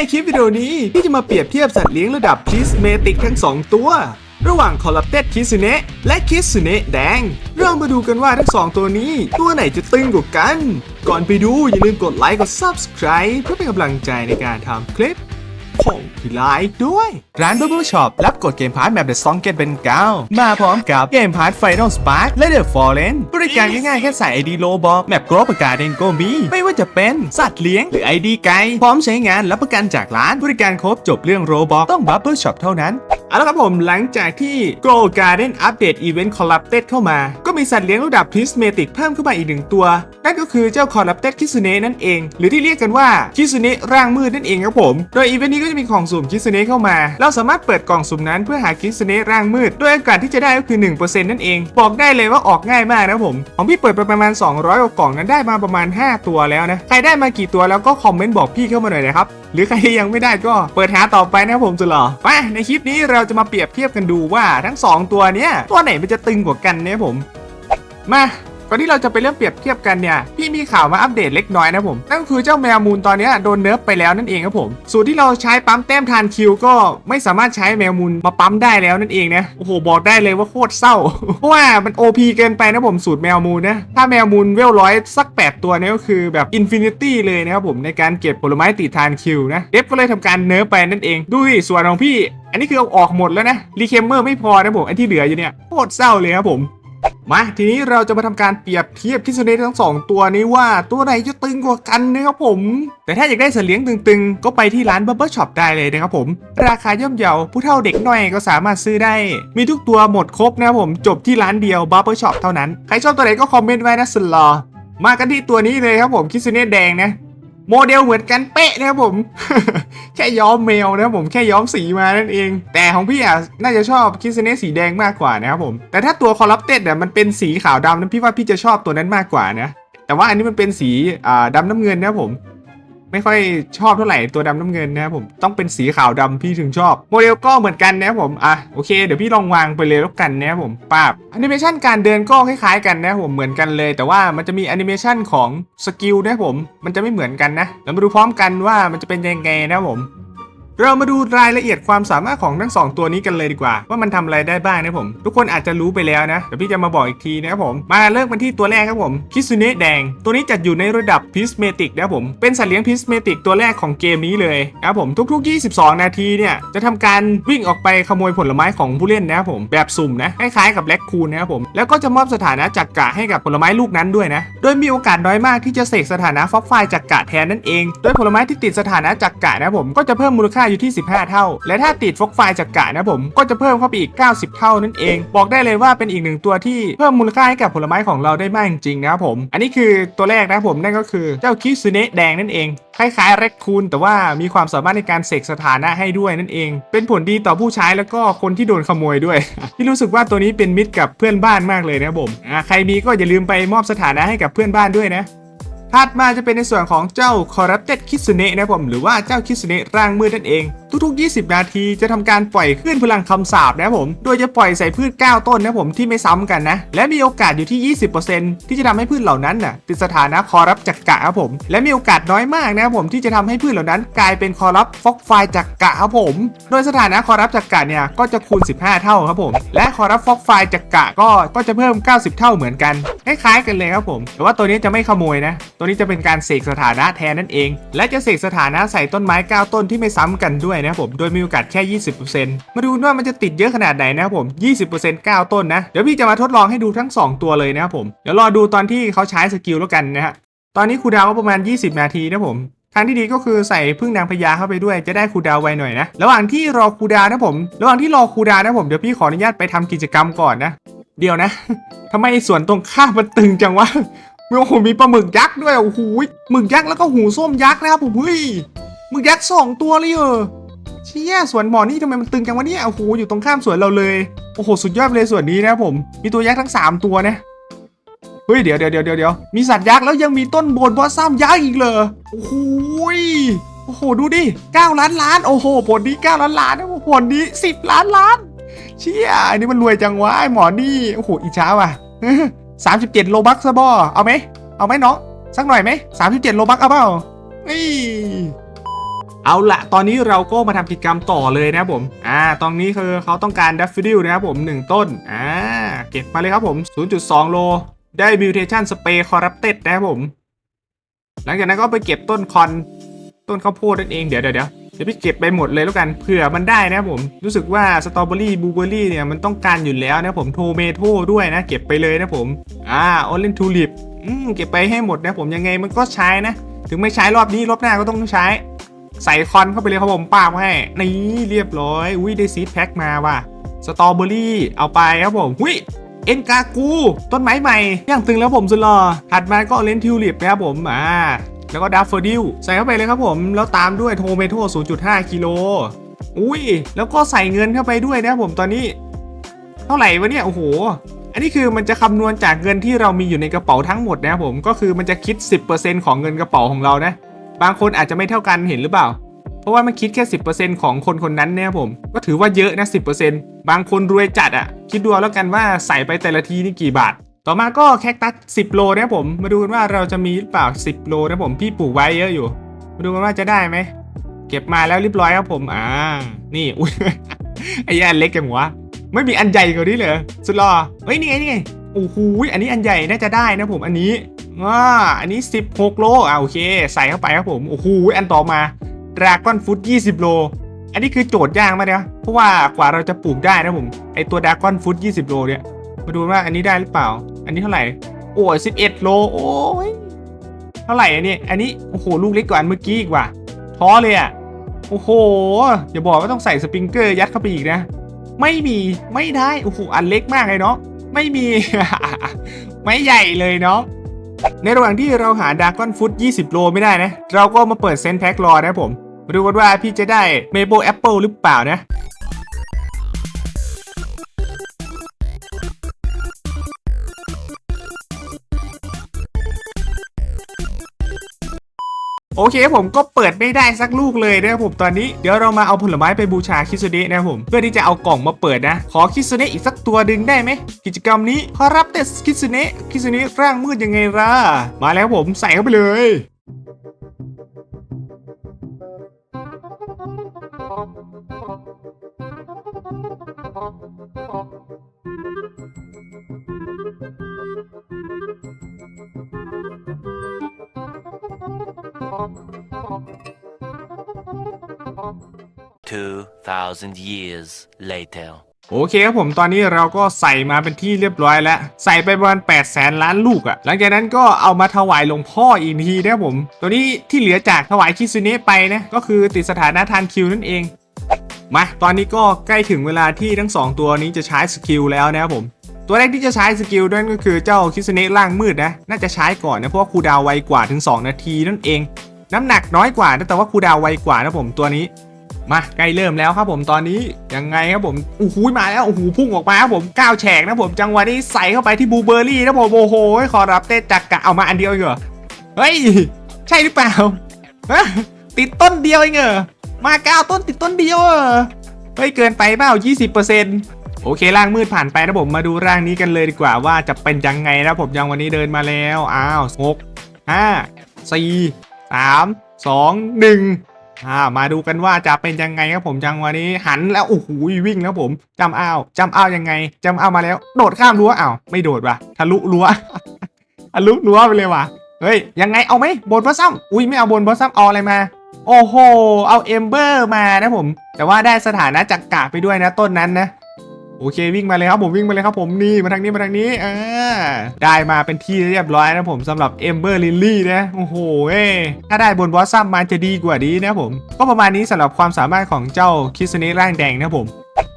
ในคลิปวิดีโอนี้ที่จะมาเปรียบเทียบสัตว์เลี้ยงระดับพิสเมติกทั้ง 2 ตัว ระหว่างคอลัปเต็ดคิสุเนะและคิสุเนะแดง เรามาดูกันว่าทั้ง2ตัวนี้ ตัวไหนจะตึงกว่ากัน ก่อนไปดูอย่าลืมกดไลค์กด Subscribe เพื่อเป็นกำลังใจในการทำคลิป ของพี่ไลค์ด้วย ร้าน Bubble Shop รับกดเกมพาร์ทแมป The Song Get เป็นเก้ามาพร้อมกับเกมพาร์ท Final Spark และ The Fallen บริการง่ายๆแค่ใส่ ID โลบอกแมปกรอบประกาศเองก็มี ไม่ว่าจะเป็นสัตว์เลี้ยงหรือ ID ไกด์พร้อมใช้งานรับประกันจากร้านบริการครบจบเรื่องโรบอกต้อง Bubble Shop เท่านั้นเอาละครับผมหลังจากที่ Go Garden Update Event Corrupted เข้ามา ก็มีสัตว์เลี้ยงระดับ Prismatic เพิ่มเข้ามาอีกหนึ่งตัว นั่นก็คือเจ้า Corrupted Kitsune นั่นเอง หรือที่เรียกกันว่า Kitsune ร่างมืดนั่นเองครับผม โดยอีเวนต์นี้ก็จะมีของสุ่ม Kitsune เข้ามา เราสามารถเปิดกล่องสุ่มนั้นเพื่อหา Kitsune ร่างมืด โดยโอกาสที่จะได้ก็คือ 1%นั่นเอง บอกได้เลยว่าออกง่ายมากนะผม ของพี่เปิดไปประมาณ 200กว่ากล่องนั้นได้มาประมาณ 5 ตัวแล้วนะ ใครได้มากี่ตัวแล้วก็คอมเมนต์บอกพี่เข้ามาหน่อยนะครับ หรือใครยังไม่ได้ก็เปิดหาต่อไปนะผมสุดหล่อไปในคลิปนี้เราจะมาเปรียบเทียบกันดูว่าทั้ง 2 ตัวเนี้ยตัวไหนมันจะตึงกว่ากันเนี่ยผม มา ก่อนที่เราจะไปเริ่มเปรียบเทียบกันเนี่ยพี่มีข่าวมาอัปเดตเล็กน้อยนะผมนั่นคือเจ้าแมวมูลตอนนี้โดนเนิร์ฟไปแล้วนั่นเองครับผมสูตรที่เราใช้ปั๊มแต้มทานคิวก็ไม่สามารถใช้แมวมูลมาปั๊มได้แล้วนั่นเองนะโอ้โหบอกได้เลยว่าโคตรเศร้าเพราะว่ามัน OP เกินไปนะผมสูตรแมวมูลนะถ้าแมวมูลเวลร้อยสัก 8 ตัวเนี่ยก็คือแบบอินฟินิตี้เลยนะครับผมในการเก็บผลไม้ติดทานคิวนะเดฟก็เลยทำการเนิร์ฟไปนั่นเองดูดิส่วนของพี่อันนี้คือเอาออกหมดแล้วนะรีเคมเมอร์ไม่พอนะผมอันที่เหลืออยู่เนี่ยโคตรเศร้าเลยครับผม มาทีนี้เราจะมาทำการเปรียบเทียบคิสเนทั้งสองตัวนี้ว่าตัวไหนจะตึงกว่ากันนะครับผม แต่ถ้าอยากได้สัตว์เลี้ยงตึงๆ ก็ไปที่ร้าน Bubble Shop ได้เลยนะครับผม ราคาย่อมเยาผู้เท่าเด็กน้อยก็สามารถซื้อได้ มีทุกตัวหมดครบนะครับผมจบที่ร้านเดียว Bubble Shop เท่านั้น ใครชอบตัวไหนก็คอมเมนต์ไว้นะสุดหรอมากันที่ตัวนี้เลยครับผมคิสเนแดงนะ โมเดลเหมือนกันเป๊ะนะครับผม แค่ย้อมเมลนะครับผมแค่ย้อมสีมานั่นเอง แต่ของพี่อะน่าจะชอบคิสเนสีแดงมากกว่านะครับผมแต่ถ้าตัวคอร์รัปเต็ดเนี่ยมันเป็นสีขาวดำนั้นพี่ว่าพี่จะชอบตัวนั้นมากกว่านะแต่ว่าอันนี้มันเป็นสีดำดำน้ำเงินนะครับผม ไม่ค่อยชอบเท่าไหร่ตัวดำน้ำเงินนะครับผมต้องเป็นสีขาวดำพี่ถึงชอบ โมเดลก็เหมือนกันนะครับผมอะโอเคเดี๋ยวพี่ลองวางไปเลยแล้วกันนะครับผมปาบแอนิเมชันการเดินก็คล้ายๆกันนะครับผมเหมือนกันเลย แต่ว่ามันจะมีแอนิเมชันของสกิลนะครับผมมันจะไม่เหมือนกันนะเรามาดูพร้อมกันว่ามันจะเป็นยังไงนะครับผม เรามาดูรายละเอียดความสามารถของทั้ง 2 ตัวนี้กันเลยดีกว่า ว่ามันทำอะไรได้บ้างนะผม ทุกคนอาจจะรู้ไปแล้วนะแต่พี่จะมาบอกอีกทีนะครับผมมาเริ่มกันที่ตัวแรกครับผมคิสุเนะแดง ตัวนี้จัดอยู่ในระดับพิสเมติกนะผมเป็นสัตว์เลี้ยงพิสเมติกตัวแรกของเกมนี้เลยนะครับผมทุก ๆ 22 นาทีเนี่ยจะทำการวิ่งออกไปขโมยผลไม้ของผู้เล่นนะครับผมแบบสุ่มนะคล้ายๆกับแลคคูนนะครับผมแล้วก็จะมอบสถานะจักกะให้กับผลไม้ลูกนั้นด้วยนะโดยมีโอกาสน้อยมากที่จะเสกสถานะฟอกไฟจักกะแทนนั่นเองโดยผลไม้ที่ติดสถานะจักกะนะผมก็จะเพิ่มมูลค่าอยู่ที่ 15 เท่า และถ้าติดฟกไฟจักกะนะผมก็จะเพิ่มเข้าไปอีก 90 เท่านั่นเอง บอกได้เลยว่าเป็นอีกหนึ่งตัวที่เพิ่มมูลค่าให้กับผลไม้ของเราได้มากจริงๆนะครับผม อันนี้คือตัวแรกนะผมนั่นก็คือเจ้าคิสเนะแดงนั่นเองคล้ายๆแรคคูนแต่ว่ามีความสามารถในการเสกสถานะให้ด้วยนั่นเอง เป็นผลดีต่อผู้ใช้แล้วก็คนที่โดนขโมยด้วย ที่รู้สึกว่าตัวนี้เป็นมิตรกับเพื่อนบ้านมากเลยนะผมใครมีก็อย่าลืมไปมอบสถานะให้กับเพื่อนบ้านด้วยนะ ถัดมาจะเป็นในส่วนของเจ้า Corrupted Kitsune นะครับผมหรือว่าเจ้า Kitsune ร่างมืดนั่นเอง ทุกๆ 20 นาทีจะทำการปล่อยคลื่นพลังคำสาปนะครับผม โดยจะปล่อยใส่พืช 9 ต้นนะครับผมที่ไม่ซ้ำกันนะ และมีโอกาสอยู่ที่ 20%ที่จะทำให้พืชเหล่านั้นน่ะติดสถานะคอรับจักกะครับผม และมีโอกาสน้อยมากนะครับผมที่จะทำให้พืชเหล่านั้นกลายเป็นคอรับฟอกไฟจักกะครับผม โดยสถานะคอรับจักกะเนี่ยก็จะคูณ 15 เท่าครับผม และคอรับฟอกไฟจักกะก็ก็จะเพิ่ม 90 เท่าเหมือนกันคล้ายๆกันเลยครับผมแต่ว่าตัวนี้จะไม่ขโมยนะ ตัวนี้จะเป็นการเสกสถานะแทนนั่นเอง และจะเสกสถานะใส่ต้นไม้ 9 ต้นที่ไม่ซ้ำกันด้วยนะครับผมโดยมีโอกาสแค่ 20%มาดูว่ามันจะติดเยอะขนาดไหนนะครับผม 20% 9 ต้นนะเดี๋ยวพี่จะมาทดลองให้ดูทั้ง 2 ตัวเลยนะครับผมเดี๋ยวรอดูตอนที่เขาใช้สกิลแล้วกันนะฮะตอนนี้คูดาวก็ประมาณ 20 นาทีนะผมทางที่ดีก็คือใส่พึ่งนางพญาเข้าไปด้วยจะได้คูดาวไวหน่อยนะ ระหว่างที่รอคูดาวนะผม ระหว่างที่รอคูดาวนะผมเดี๋ยวพี่ขออนุญาตไปทำกิจกรรมก่อนนะ เดี๋ยวนะทำไมส่วนตรงข้ามมันตึงจังวะโอ้โหมีปลาหมึกยักษ์ด้วยโอ้โหหมึกยักษ์แล้วก็หูส้มยักษ์นะครับผมเฮ้ยหมึกยักษ์สองตัวเลยเหรอ เชี่ยสวนหมอนี่ทำไมมันตึงจังวะเนี่ยโอ้โหอยู่ตรงข้ามสวนเราเลยโอ้โหสุดยอดเลยสวนนี้นะผม มีตัวยักษ์ทั้ง 3 ตัวนะเฮ้ยเดี๋ยวเดี๋ยวเดี๋ยวเดี๋ยวมีสัตว์ยักษ์แล้วยังมีต้นโบนบอสซัมยักษ์อีกเหรอโอ้โหโอ้โหดูดิ9ล้านล้านโอ้โหผลนี้9ล้านล้านนะผลนี้10 ล้านล้านเชี่ยอันนี้มันรวยจังวะไอหมอนี่โอ้โหอิจฉาว่ะสามสิบเจ็ดโลบักซะบอเอาไหมเอาไหมน้องสักหน่อยไหมสามสิบเจ็ดโลบักเอาเปล่านี่ เอาละตอนนี้เราก็มาทำกิจกรรมต่อเลยนะผม อ่าตรงนี้คือเขาต้องการดัฟฟิลนะครับผม 1 ต้น อ่า เก็บมาเลยครับผม 0.2 โล ได้บิวเทชันสเปรย์คอร์รัปเต็ดนะครับผม หลังจากนั้นก็ไปเก็บต้นคอน ต้นข้าวโพดนั่นเอง เดี๋ยวเดี๋ยวเดี๋ยวเดี๋ยวพี่เก็บไปหมดเลยแล้วกัน เผื่อมันได้นะครับผม รู้สึกว่าสตรอเบอรี่บลูเบอรี่เนี่ยมันต้องการอยู่แล้วนะครับผม โทเมโต้ด้วยนะ เก็บไปเลยนะผม อ่าออเรนทูลิปอืม เก็บไปให้หมดนะผม ยังไงมันก็ใช้นะ ถึงไม่ใช้รอบนี้รอบหน้าก็ต้องใช้ ใส่คอนเข้าไปเลยครับผมป้าบให้นี่เรียบร้อยอุ้ยได้ซีดแพ็คมาว่ะสตรอเบอรี่เอาไปครับผมหุ้ยเอ็นกากู ต้นไม้ใหม่ย่างตึงแล้วผมสุดหล่อถัดมาก็เลนทิวลิปนะครับผมอ่าแล้วก็ดัฟเฟอร์ดิลใส่เข้าไปเลยครับผม แล้วตามด้วยโทเมโต้0.5กิโลอุ้ย แล้วก็ใส่เงินเข้าไปด้วยนะครับผมตอนนี้ เท่าไหร่วะเนี่ย โอ้โห อันนี้คือมันจะคำนวณจากเงินที่เรามีอยู่ในกระเป๋าทั้งหมดนะครับผม ก็คือมันจะคิด 10%ของเงินกระเป๋าของเรานะ บางคนอาจจะไม่เท่ากันเห็นหรือเปล่า เพราะว่ามันคิดแค่ 10%ของคนคนนั้นเนี่ยผม ก็ถือว่าเยอะนะ 10%บางคนรวยจัดอะ่ะ คิดดูแล้วกันว่าใส่ไปแต่ละทีนี่กี่บาท ต่อมาก็แคคตัส 10 โลนะผม มาดูกันว่าเราจะมีหรือเปล่า 10 โลนะผมพี่ปลูกไว้เยอะอยู่ มาดูกันว่าจะได้ไหม เก็บมาแล้วเรียบร้อยครับผม อ่า นี่ อุ้ย ไอ้แย่เล็กจังวะ ไม่มีอันใหญ่กว่านี้เลยสุดหล่อเฮ้ย นี่ไงนี่ไงโอ้โหอันนี้อันใหญ่น่าจะได้นะผม อันนี้ อ่าอันนี้ 16 โลอ่าโอเค ใส่เข้าไปครับผม โอ้โห อันต่อมาดราก้อนฟุต20 โล อันนี้คือโจทย์ยากมากนะเพราะว่ากว่าเราจะปลูกได้นะผม ไอตัวดราก้อนฟุต20 โลเนี่ย มาดูว่าอันนี้ได้หรือเปล่า อันนี้เท่าไหร่ โอ้ย11 โล โอ้ย เท่าไหร่อันนี้ อันนี้ โอ้โห ลูกเล็กกว่าอันเมื่อกี้อีกว่ะ ท้อเลยอะ โอ้โห อย่าบอกว่าต้องใส่สปริงเกอร์ยัดเข้าไปอีกนะ ไม่มี ไม่ได้ โอ้โห อันเล็กมากเลยเนาะ ไม่มี ไม่ใหญ่เลยเนาะ ในระหว่างที่เราหาดากอนฟุต 20 โลไม่ได้นะ เราก็มาเปิดเซนแพ็ครอนะผมมาดูกันว่าพี่จะได้เมโบแอปเปิลหรือเปล่านะ โอเคผมก็เปิดไม่ได้สักลูกเลยนะครับผมตอนนี้เดี๋ยวเรามาเอาผลไม้ไปบูชาคิสุเนะนะครับผมเพื่อที่จะเอากล่องมาเปิดนะ ขอคิสุเนะอีกสักตัวดึงได้ไหมกิจกรรมนี้ขอรับแต่คิสุเนะคิสุเนะร่างมืดยังไงล่ะมาแล้วผมใส่เข้าไปเลย 2,000 years later. โอเคครับผมตอนนี้เราก็ใส่มาเป็นที่เรียบร้อยแล้ว ใส่ไปประมาณ8แสนล้านลูกอะ่ะ หลังจากนั้นก็เอามาถวายหลวงพ่ออีกทีนะครับผม ตัวนี้ที่เหลือจากถวายคิซุเนะไปนะ ก็คือติดสถานะทานคิวนั่นเอง มา ตอนนี้ก็ใกล้ถึงเวลาที่ทั้ง 2 ตัวนี้จะใช้สกิลแล้วนะครับผมตัวแรกที่จะใช้สกิลนั่นก็คือเจ้าคิซุเนะร่างมืดนะ น่าจะใช้ก่อนนะ เพราะว่าคูดาวไวกว่าถึง 2 นาทีนั่นเอง น้ำหนักน้อยกว่านะแต่ว่าคูดาวไวกว่านะผมตัวนี้ มาใกล้เริ่มแล้วครับผมตอนนี้ยังไงครับผมโอ้โหมาแล้วโอ้โหพุ่งออกมาครับผมก้าวแฉกนะผมจังหวะนี้ใส่เข้าไปที่บลูเบอร์รี่นะผมโอ้โหขอรับเต้จักกะเอามาอันเดียวเหรอเฮ้ยใช่หรือเปล่าฮะติดต้นเดียวเองเหรอมาเก้าต้นติดต้นเดียวเหรอเฮ้ยเกินไปเปล่า20%โอเคร่างมืดผ่านไปนะผมมาดูร่างนี้กันเลยดีกว่าว่าจะเป็นยังไงนะผมยังวันนี้เดินมาแล้วอ้าวหกห้าสี่สามสองหนึ่ง อ่ามาดูกันว่าจะเป็นยังไงครับผมจังวันนี้หันแล้วโอ้โหวิ่งแล้วผมจำอ้าวจำอ้าวยังไงจำอ้าวมาแล้ว โดดข้ามรั้วอ้าวไม่โดดว่ะทะลุรั้วทะลุรั้วไปเลยว่ะเฮ้ยยังไงเอาไหมบนบอสซัมอุ้ยไม่เอาบนบอสซัมเอาอะไรมา โอ้โห เอาเอมเบอร์มานะผม แต่ว่าได้สถานะจักกะไปด้วยนะต้นนั้นนะ โอเควิ่งมาเลยครับผมวิ่งมาเลยครับผมนี่มาทางนี้มาทางนี้อ่าได้มาเป็นที่เรียบร้อยนะผมสำหรับเอมเบอร์ลิลลี่นะโอ้โหเอ้ถ้าได้บนบอสซัมมาจะดีกว่านี้นะผม ก็ประมาณนี้สำหรับความสามารถของเจ้าคิสเนะร่างแดงนะผม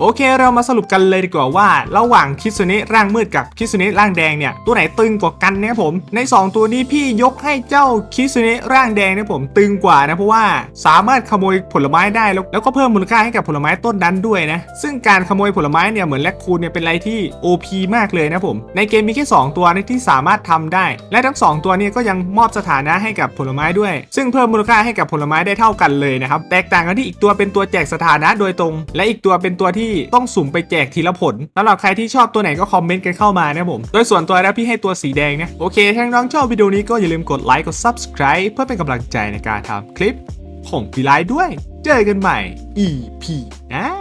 โอเคเรามาสรุปกันเลยดีกว่าว่า ระหว่างคิสเนะร่างมืดกับคิสเนะร่างแดงเนี่ยตัวไหนตึงกว่ากันนะครับผม ใน 2 ตัวนี้พี่ยกให้เจ้าคิสเนะร่างแดงนี่ยผมตึงกว่านะเพราะว่าสามารถขโมยผลไม้ได้แล้วแล้วก็เพิ่มมูลค่าให้กับผลไม้ต้นนั้นด้วยนะ ซึ่งการขโมยผลไม้เนี่ยเหมือนแลคคูนเนี่ยเป็นอะไรที่ OP มากเลยนะผม ในเกมมีแค่ 2 ตัวนะที่สามารถทำได้ และทั้ง 2 ตัวเนี้ก็ยังมอบสถานะให้กับผลไม้ด้วย ซึ่งเพิ่มมูลค่าให้กับผลไม้ได้เท่ากันเลยนะครับแตกต่างกันที่อีกตัวเป็นตัวแจกสถานะโดยตรง และอีกตัวเป็นตัวที่ต้องสุ่มไปแจกทีละผลสำหรับใครที่ชอบตัวไหนก็คอมเมนต์กันเข้ามานะผม โดยส่วนตัวแล้วพี่ให้ตัวสีแดงนะ โอเคถ้าน้องชอบวิดีโอนี้ก็อย่าลืมกดไลค์กด subscribe เพื่อเป็นกำลังใจในการทำคลิปของพี่ไลท์ด้วย เจอกันใหม่ EP นะ